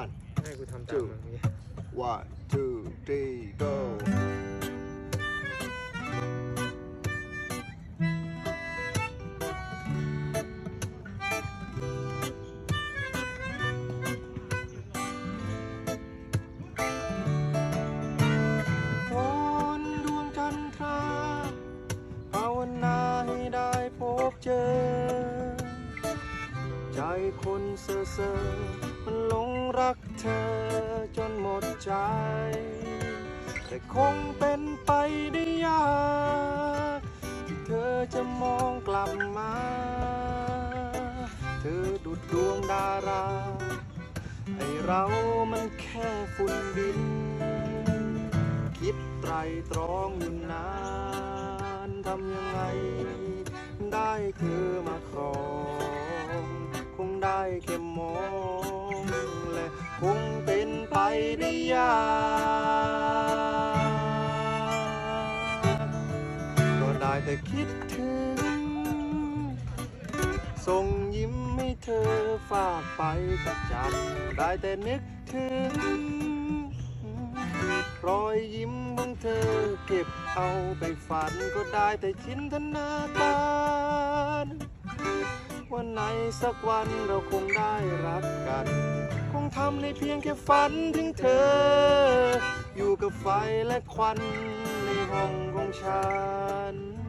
one ให้กูทำตามแบบนี้ one two three go วอนดวงจันทราภาวนาให้ได้พบเจอใจคนเซ่อเซอมันหลง รักเธอจนหมดใจ แต่คงเป็นไปได้ยากที่เธอจะมองกลับมา เธอดุดดวงดาราให้เรามันแค่ฝุ่นดิน คิดไตรตรองอยู่นานทำยังไง ได้เธอมาครอง คงได้แค่มอง คงเป็นไปได้ยากก็ได้แต่คิดถึง ส่งยิ้มให้เธอฝากไปกับจันได้แต่นึกถึง รอยยิ้มของเธอเก็บเอาไปฝันก็ได้แต่จินตนาการวันไหนสักวันเราคงได้รักกัน ทำในเพียงแค่ฝันถึงเธอ อยู่กับไฟและควันในห้องของฉัน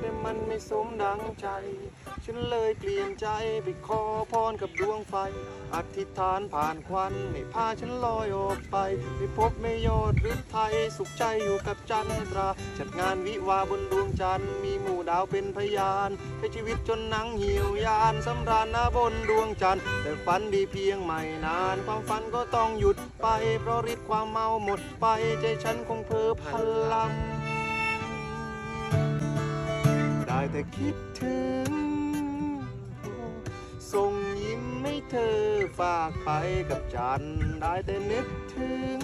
แต่มันไม่สมดังใจ ฉันเลยเปลี่ยนใจไปขอพรกับดวงไฟ อธิษฐานผ่านควันให้พาฉันลอยออกไปไปพบไม่ยอดฤทัยสุขใจอยู่กับจันทรา จัดงานวิวาบนดวงจันทร์มีหมู่ดาวเป็นพยานให้ชีวิตจนหนังเหี่ยวยานสำราญนาบนดวงจันทร์แต่ฝันดีเพียงไม่นาน ความฝันก็ต้องหยุดไป เพราะฤทธิ์ความเมาหมดไปใจฉันคงเพ้อพลังได้ แต่คิดถึง ส่งยิ้มให้เธอฝากไปกับจันได้แต่นึกถึง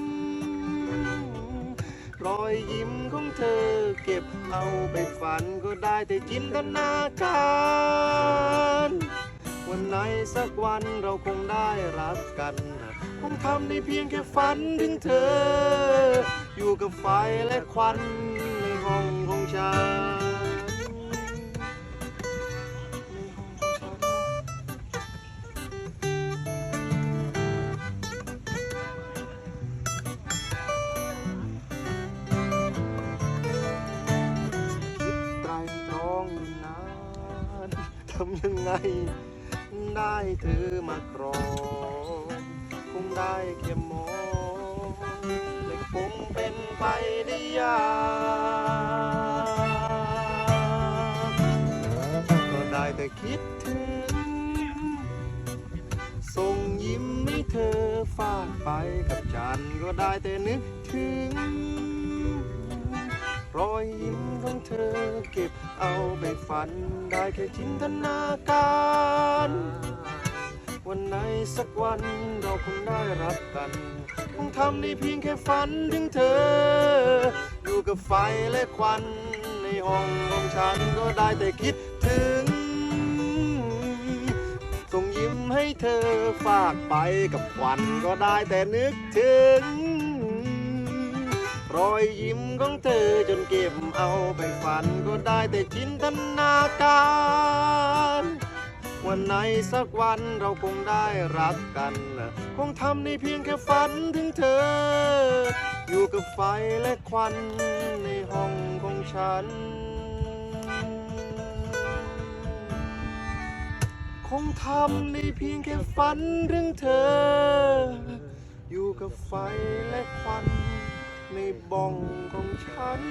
รอยยิ้มของเธอเก็บเอาไปฝันก็ได้แต่จินตนาการ วันไหนสักวันเราคงได้รักกันคงทำได้เพียงแค่ฝันถึงเธอ อยู่กับไฟและควันในห้องของฉันำยังไง ได้เธอมาครองคงได้แค่มองและคงเป็นไปได้ยากก็ได้แต่คิดถึงส่งยิ้มให้เธอฝากไปกับจันก็ได้แต่นึกถึง รอยยิ้มของเธอเก็บเอาไปฝันได้แค่จินตนาการ วันไหนสักวันเราคงได้รักกัน คงทำได้เพียงแค่ฝันถึงเธอ อยู่กับไฟและควัน ในห้องของฉันก็ได้แต่คิดถึง ส่งยิ้มให้เธอฝากไปกับควันก็ได้แต่นึกถึง รอยยิ้มของเธอจนเก็บเอาไปฝันก็ได้แต่จินตนาการ วันไหนสักวันเราคงได้รักกัน คงทำในเพียงแค่ฝันถึงเธอ อยู่กับไฟและควันในห้องของฉัน คงทำในเพียงแค่ฝันถึงเธอ อยู่กับไฟและควันใน บ้องของฉัน